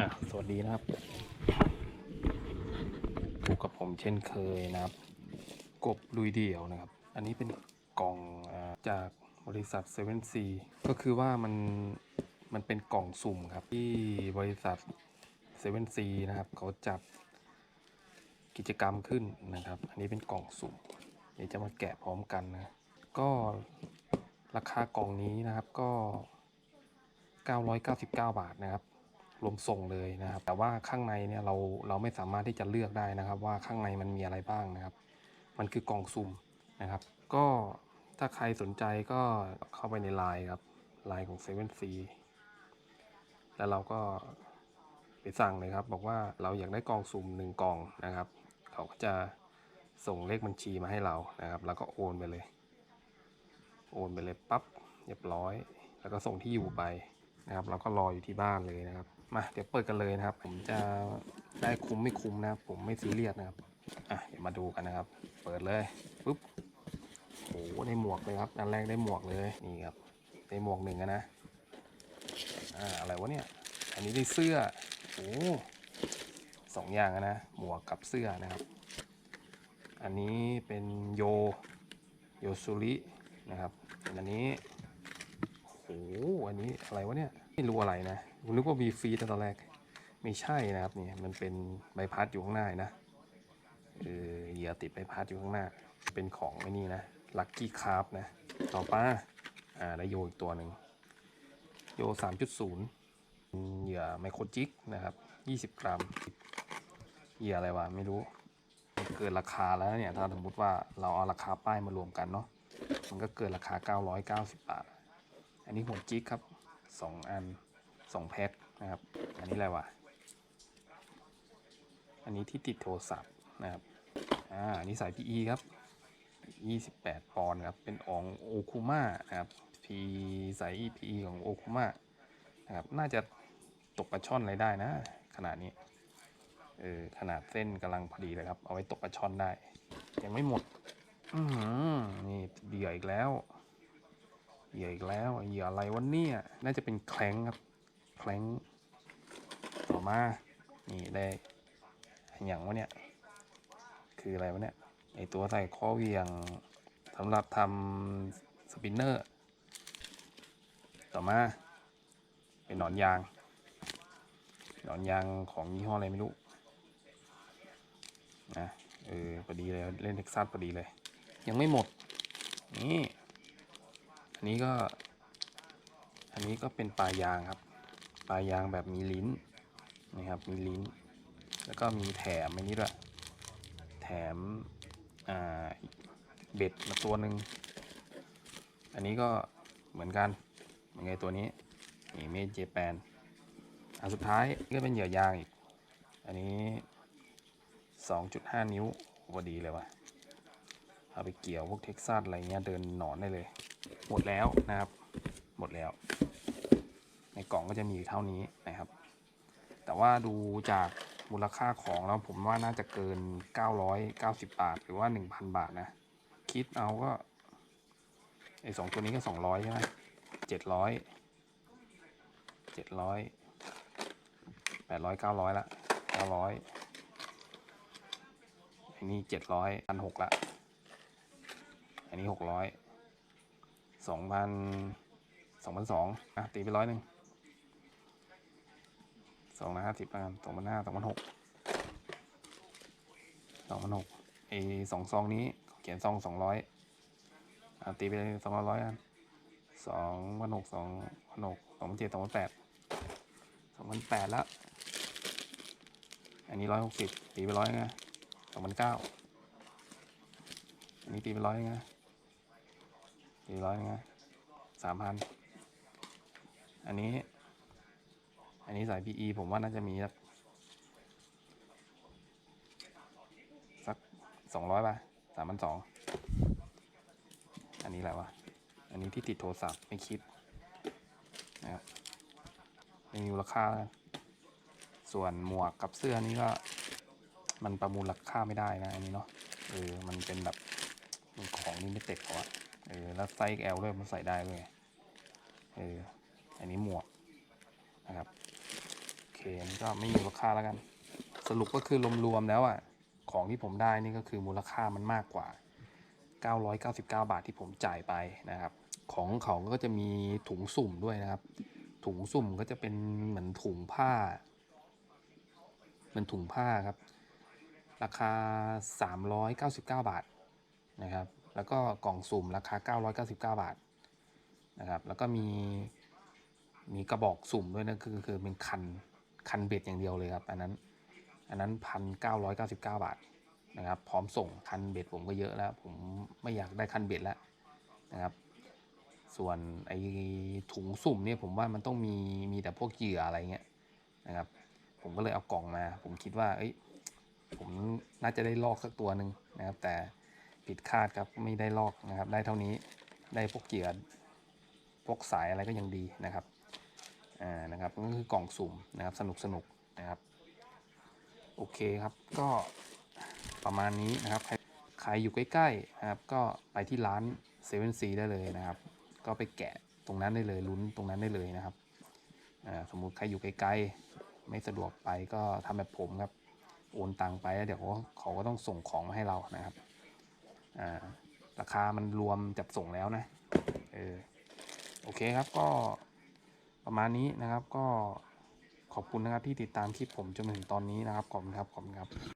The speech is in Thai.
อะสวัสดีนะครับพบกับผมเช่นเคยนะครับ กบลุยเดี่ยวนะครับ อันนี้เป็นกล่องจากบริษัท 7C ก็คือว่ามันมันเป็นกล่องสุ่มครับ ที่บริษัท 7C นะครับ เขาจัดกิจกรรมขึ้นนะครับ อันนี้เป็นกล่องสุ่ม เดี๋ยวจะมาแกะพร้อมกันนะ ก็ราคากล่องนี้นะครับก็ 999 บาทนะครับ รวมส่งเลยนะครับ แต่ว่าข้างในเนี่ยเราเราไม่สามารถที่จะเลือกได้นะครับ ว่าข้างในมันมีอะไรบ้างนะครับ มันคือกล่องสุ่มนะครับ ก็ถ้าใครสนใจก็เข้าไปในไลน์ครับไลน์ของ 7C แล้วเราก็ไปสั่งเลยครับ บอกว่าเราอยากได้กล่องสุ่มหนึ่งกล่องนะครับ เขาก็จะส่งเลขบัญชีมาให้เรานะครับ แล้วก็โอนไปเลย โอนไปเลยปั๊บเรียบร้อย แล้วก็ส่งที่อยู่ไปนะครับ เราก็รออยู่ที่บ้านเลยนะครับ มาเดี๋ยวเปิดกันเลยนะครับ ผมจะได้คุ้มไม่คุ้มนะครับ ผมไม่ซีเรียสนะครับอะเดี๋ยวมาดูกันนะครับ เปิดเลยปุ๊บโอ้โหได้หมวกเลยครับอันแรกได้หมวกเลยนี่ครับได้หมวกหนึ่งอะนะอ่าอะไรวะเนี่ย อันนี้ได้เสื้อโอ้สองอย่างอะนะหมวกกับเสื้อนะครับ อันนี้เป็นโยโยซุรินะครับอันนี้โอ้โหอันนี้อะไรวะเนี่ย ไม่รู้อะไรนะผมนึกว่ามีฟรีแต่ตอนแรก ไม่ใช่นะครับนี่มันเป็นใบพัดอยู่ข้างหน้านะเออเหยื่อติดใบพัดอยู่ข้างหน้า เป็นของไอ้นี่นะลัคกี้คาร์บนะ ต่อป้าอ่าได้โยอีกตัวหนึ่งโยสามจุดศูนย์เหยื่อไมโครจิกนะครับยี่สิบกรัม เหยื่ออะไรวะ ไม่รู้ เกินราคาแล้วเนี่ย ถ้าสมมติว่าเราเอาราคาป้ายมารวมกันเนาะ มันก็เกินราคา 990 บาท อันนี้หัวจิกครับ 2อัน2แพ็คนะครับ อันนี้อะไรวะ อันนี้ที่ติดโทรศัพท์นะครับ อ่าอันนี้สาย PE ครับ 28 ปอนด์ครับ เป็นของโอคุมานะครับ P สาย PE ของโอคุมานะครับ น่าจะตกปลาช่อนอะไรได้นะ ขนาดนี้ เออ ขนาดเส้นกำลังพอดีเลยครับ เอาไว้ตกปลาช่อนได้ ยังไม่หมด อือหือนี่เหยื่ออีกแล้ว เหยื่ออีกแล้วเหยื่ออะไรวะเนี่ย น่าจะเป็นแคลงครับแคลงต่อมา นี่ได้อย่างวะเนี่ย คืออะไรวะเนี่ยไอตัวใส่ข้อเหวียงสำหรับทำสปินเนอร์ ต่อมา เป็นหนอนยาง หนอนยางของยี่ห้ออะไรไม่รู้นะเออพอดีเลยเล่นเท็กซัสพอดีเลย ยังไม่หมด นี่ อันนี้ก็ อันนี้ก็เป็นปลายางครับ ปลายางแบบมีลิ้นนะครับ มีลิ้น แล้วก็มีแถมอันนี้ด้วย แถมอ่าเบ็ดมาตัวหนึ่งอันนี้ก็เหมือนกันเหมือนไงตัวนี้นี่เมจเจแปนอันสุดท้ายก็เป็นเหยื่อยางอีก อันนี้ 2.5 นิ้วพอดีเลยวะเอาไปเกี่ยวพวกเท็กซัสอะไรเงี้ยเดินหนอนได้เลย หมดแล้วนะครับ หมดแล้ว ในกล่องก็จะมีเท่านี้นะครับ แต่ว่าดูจากมูลค่าของแล้วผมว่าน่าจะเกิน 990 บาท หรือว่า 1,000 บาทนะ คิดเอาก็ไอสองตัวนี้ก็ 200 ใช่ไหม700 700 800 900ละ900อันนี้เจ็ดร้อยพันหกละ อันนี้หกร้อย สองพันสองพันสองอะตีไปร้อยหนึ่งสองร้อยห้าสิบพันสองพันห้าสองพันหกสองพันหกไอสองซองนี้เขียนซองสองร้อยอะตีไปสองร้อยอันสองพันหกสองพันหกสองพันเจ็ดสองพันแปดสองพันแปดละอันนี้ร้อยหกสิบตีไปร้อยไงสองพันเก้าอันนี้ตีเป็นร้อยไง ตีร้อยไงสามพันอันนี้ อันนี้สาย PE ผมว่าน่าจะมีสักสักสองร้อยป่ะสามพันสองอันนี้อะไรวะ อันนี้ที่ติดโทรศัพท์ไม่คิดนะครับไม่มีมูลค่าแล้วส่วนหมวกกับเสื้อนี้ก็มันประมูลราคาไม่ได้นะอันนี้เนาะเออมันเป็นแบบมันของนี่ไม่เต็ดเขาอะ เออแล้วไซส์ L ด้วยมันใส่ได้ด้วยเอออันนี้หมวกนะครับโอเคนก็ไม่มีมูลค่าแล้วกัน สรุปก็คือรวมๆแล้วอะของที่ผมได้นี่ก็คือมูลค่ามันมากกว่า 999 บาทที่ผมจ่ายไปนะครับ ของเขาก็จะมีถุงสุ่มด้วยนะครับ ถุงสุ่มก็จะเป็นเหมือนถุงผ้าเป็นถุงผ้าครับ ราคา 399 บาทนะครับ แล้วก็กล่องสุ่มราคา 999 บาทนะครับ แล้วก็มีมีกระบอกสุ่มด้วยนะคือคือเป็นคันคันเบ็ดอย่างเดียวเลยครับ อันนั้นอันนั้นพันเก้าร้อยเก้าสิบเก้าบาทนะครับ พร้อมส่งคันเบ็ดผมก็เยอะแล้ว ผมไม่อยากได้คันเบ็ดแล้วนะครับ ส่วนไอ้ถุงสุ่มเนี่ยผมว่ามันต้องมีมีแต่พวกเหยื่ออะไรเงี้ยนะครับ ผมก็เลยเอากล่องมา ผมคิดว่า เอ้ยผมน่าจะได้ลอกสักตัวหนึ่งนะครับ แต่ ผิดคาดครับไม่ได้ลอกนะครับ ได้เท่านี้ได้พวกเหยื่อพวกสายอะไรก็ยังดีนะครับอ่านะครับก็คือกล่องสุ่มนะครับสนุกสนุกนะครับโอเคครับก็ประมาณนี้นะครับใครใครอยู่ใกล้ๆนะครับก็ไปที่ร้านเซเว่นซีได้เลยนะครับ ก็ไปแกะตรงนั้นได้เลยลุ้นตรงนั้นได้เลยนะครับอ่าสมมุติใครอยู่ไกลๆไม่สะดวกไปก็ทำแบบผมครับโอนตังไปแล้วเดี๋ยวเขาเขาก็ต้องส่งของมาให้เรานะครับ ราคามันรวมจัดส่งแล้วนะเออโอเคครับก็ประมาณนี้นะครับก็ขอบคุณนะครับที่ติดตามคลิปผมจนถึงตอนนี้นะครับขอบคุณครับขอบคุณครับ